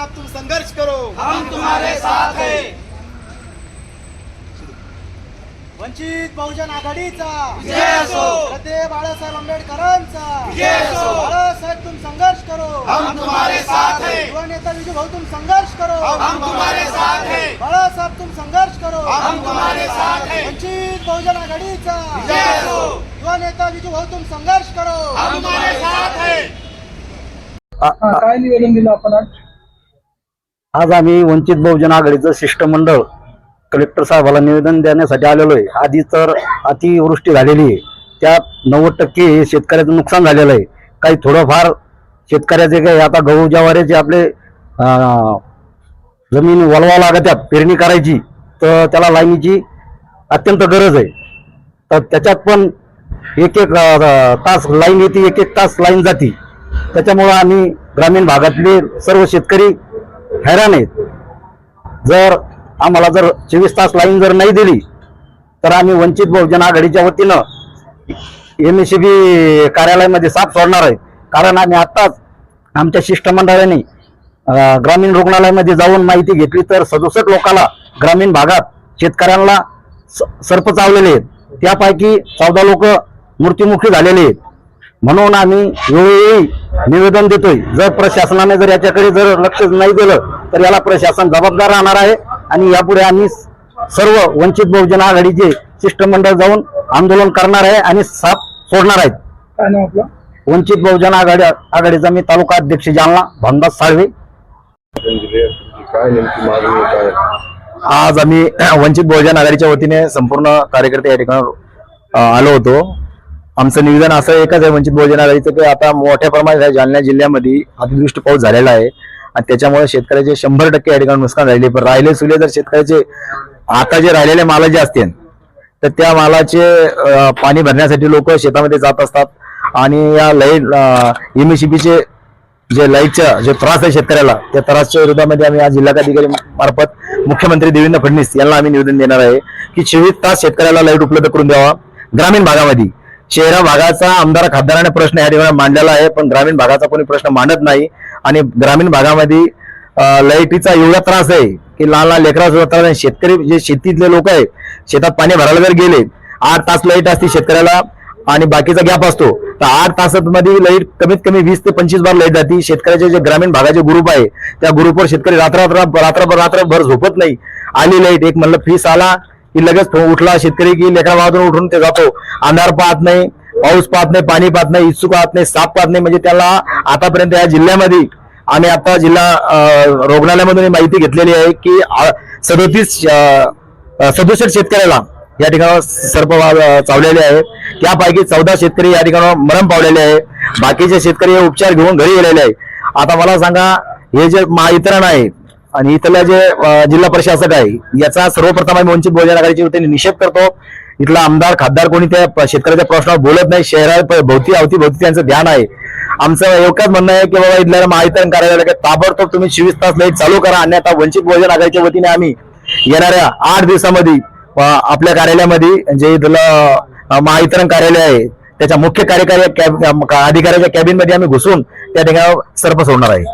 साथ तुम संघर्ष करो। हम तुम्हारे साथ है। वंचित बहुजन आघाडीचा। विजय असो. बाळासाहेब आंबेडकरांचा। विजय असो. बाळासाहेब तुम संघर्ष करो। हम तुम्हारे साथ है। युवा नेता विजू भाऊ तुम संघर्ष करो। हम तुम्हारे साथ है। बाळासाहेब तुम संघर्ष करो। हम तुम्हारे साथ है। वंचित बहुजन आघाडीचा। विजय असो. युवा नेता विजू भाऊ तुम संघर्ष करो। हम तुम्हारे साथ है। काय निवेदन दिलं आपण आज? आज आम्ही वंचित बहुजन आघाडीचं शिष्टमंडळ कलेक्टर साहेबाला निवेदन देण्यासाठी आलेलो आहे. आधी तर अतिवृष्टी झालेली आहे. त्यात नव्वद टक्के हे शेतकऱ्याचं नुकसान झालेलं आहे. काही थोडंफार शेतकऱ्याचे काही आता गहू ज्वारीचे आपले जमीन वळवा लागत्यात पेरणी करायची तर त्याला लाईनीची अत्यंत गरज आहे. तर त्याच्यात पण एक एक तास लाईन येते एक एक तास लाईन जाते. त्याच्यामुळं आम्ही ग्रामीण भागातले सर्व शेतकरी हैराण आहेत. जर आम्हाला जर चोवीस तास लाईन जर नाही दिली तर आम्ही वंचित बहुजन आघाडीच्या वतीनं एम एस बी कार्यालयामध्ये साथ सोडणार आहे. कारण आम्ही आत्ताच आमच्या शिष्टमंडळाने ग्रामीण रुग्णालयामध्ये जाऊन माहिती घेतली तर सदुसष्ट लोकांना ग्रामीण भागात शेतकऱ्यांना स- सर्प चावलेले आहेत. त्यापैकी चौदा लोक मृत्युमुखी झालेले आहेत. म्हणून आम्ही वेळोवेळी निवेदन देतोय. जर प्रशासनाने जर याच्याकडे जर लक्ष नाही दिलं तर याला प्रशासन जबाबदार राहणार आहे. आणि यापुढे आम्ही सर्व वंचित बहुजन आघाडीचे शिष्टमंडळ जाऊन आंदोलन करणार आहे आणि साथ सोडणार आहेत. काय नाव आपलं? वंचित बहुजन आघाडी आघाडीचा मी तालुका अध्यक्ष जालना भामदास साळवे. काय नेमकी मागणी काय आज आम्ही वंचित बहुजन आघाडीच्या वतीने संपूर्ण कार्यकर्ते या ठिकाणी आलो होतो. आमचं निवेदन असं एकच आहे वंचित बहुजन आघाडीचं की आता मोठ्या प्रमाणात जालना जिल्ह्यामध्ये अतिवृष्टी पाऊस झालेला आहे. आणि त्याच्यामुळे शेतकऱ्याचे शंभर टक्के या ठिकाणी नुकसान झालेले पण राहिले सुले जर शेतकऱ्याचे आता जे राहिलेले माल जे असतील तर त्या मालाचे पाणी भरण्यासाठी लोक शेतामध्ये जात असतात. आणि या लाइट एमएससीबीचे जे लाईटचा जे त्रास आहे शेतकऱ्याला त्या त्रासच्या विरोधामध्ये आम्ही आज जिल्हाधिकारी मार्फत मुख्यमंत्री देवेंद्र फडणवीस यांना आम्ही निवेदन देणार आहे की चोवीस तास शेतकऱ्याला लाइट उपलब्ध करून द्यावा. ग्रामीण भागामध्ये शहरा भागाचा आमदार खासदाराने प्रश्न या ठिकाणी मांडलेला आहे पण ग्रामीण भागाचा कोणी प्रश्न मांडत नाही. आणि ग्रामीण भागामध्ये लाईटीचा एवढा त्रास आहे की लहान लहान लेकरा सुद्धा त्रास आहे शेतकरी जे शेतीतले लोक आहेत शेतात पाणी भरायला जर गेले आठ तास लाइट असते शेतकऱ्याला आणि बाकीचा गॅप असतो. तर आठ तासांमध्ये लाइट कमीत कमी वीस ते पंचवीस बार लाइट जाते. शेतकऱ्याचे जे ग्रामीण भागाचे ग्रुप आहे त्या ग्रुपवर शेतकरी रात्र रात्र रात्रभर रात्रभर झोपत नाही. आली लाइट एक म्हणलं फीस आला की लगेच उठला शेतकरी की लेकरा उठून ते जातो. अंधार पाहत नाही पाऊस पाहत नाही पाणी पाहत नाही इच्छुक पाहत नाही साप पाहत नाही. म्हणजे त्याला आतापर्यंत या जिल्ह्यामध्ये आम्ही आता जिल्हा रुग्णालयामधून माहिती घेतलेली आहे की सदोतीस सदुसष्ट शेतकऱ्याला या ठिकाणी सर्प वा- चावलेले आहेत. त्यापैकी चौदा शेतकरी या ठिकाणी मरण पावलेले आहे बाकीचे शेतकरी हे उपचार घेऊन घरी गेलेले आहे आता मला सांगा हे जे महावितरण आहे आणि इथल्या जे जिल्हा प्रशासक आहे याचा सर्वप्रथम आम्ही वंचित बहुजन आघाडीच्या वतीने निषेध करतो. इथला आमदार खासदार कोणी त्या शेतकऱ्याच्या प्रश्नावर बोलत नाही शहरात भोवती अवतीभोवती त्यांचं ध्यान आहे. आमचं एकच म्हणणं आहे की बाबा इथल्या महावितरण कार्यालयाला ताबडतोब तुम्ही चोवीस तास लाइट चालू करा आणि आता वंचित बहुजन आघाडीच्या वतीने आम्ही येणाऱ्या आठ दिवसामध्ये आपल्या कार्यालयामध्ये जे इथलं महावितरण कार्यालय आहे त्याच्या मुख्य कार्यकारी अधिकाऱ्याच्या कॅबिनमध्ये आम्ही घुसून त्या ठिकाणी सर्प सोडणार आहे.